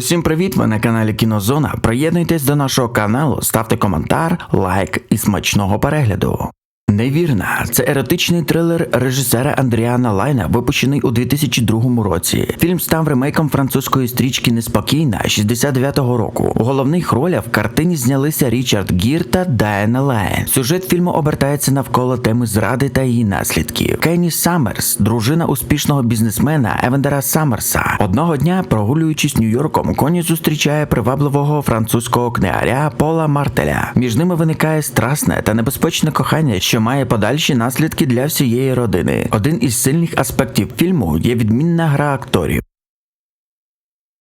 Усім привіт! Ви на каналі Кінозона. Приєднуйтесь до нашого каналу, ставте коментар, лайк і смачного перегляду. Невірна це еротичний трилер режисера Андріана Лайна, випущений у 2002 році. Фільм став ремейком французької стрічки Неспокійна 69-го року. У головних ролях в картині знялися Річард Гір та Дайана Лайн. Сюжет фільму обертається навколо теми зради та її наслідків. Кенні Саммерс, дружина успішного бізнесмена Евендера Саммерса. Одного дня, прогулюючись Нью-Йорком, Коні зустрічає привабливого французького книгаря Пола Мартеля. Між ними виникає страсне та небезпечне кохання, що має подальші наслідки для всієї родини. Один із сильних аспектів фільму є відмінна гра акторів.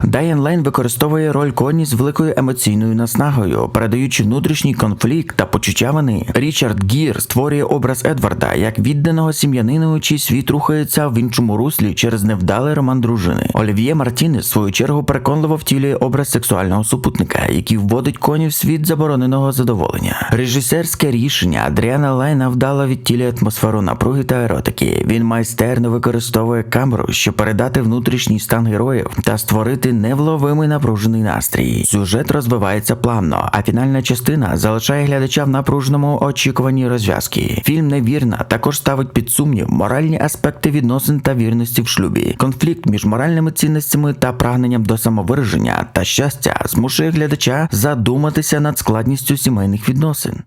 Дайан Лейн використовує роль Коні з великою емоційною наснагою, передаючи внутрішній конфлікт та почуття вини. Річард Гір створює образ Едварда як відданого сім'янину, чий світ рухається в іншому руслі через невдалий роман дружини. Олів'є Мартінес, в свою чергу, переконливо втілює образ сексуального супутника, який вводить коні в світ забороненого задоволення. Режисерське рішення Адріана Лайна вдало відтілює атмосферу напруги та еротики. Він майстерно використовує камеру, щоб передати внутрішній стан героїв та створити невловимий напружений настрій. Сюжет розвивається плавно, а фінальна частина залишає глядача в напруженому очікуванні розв'язки. Фільм невірна також ставить під сумнів моральні аспекти відносин та вірності в шлюбі. Конфлікт між моральними цінностями та прагненням до самовираження та щастя змушує глядача задуматися над складністю сімейних відносин.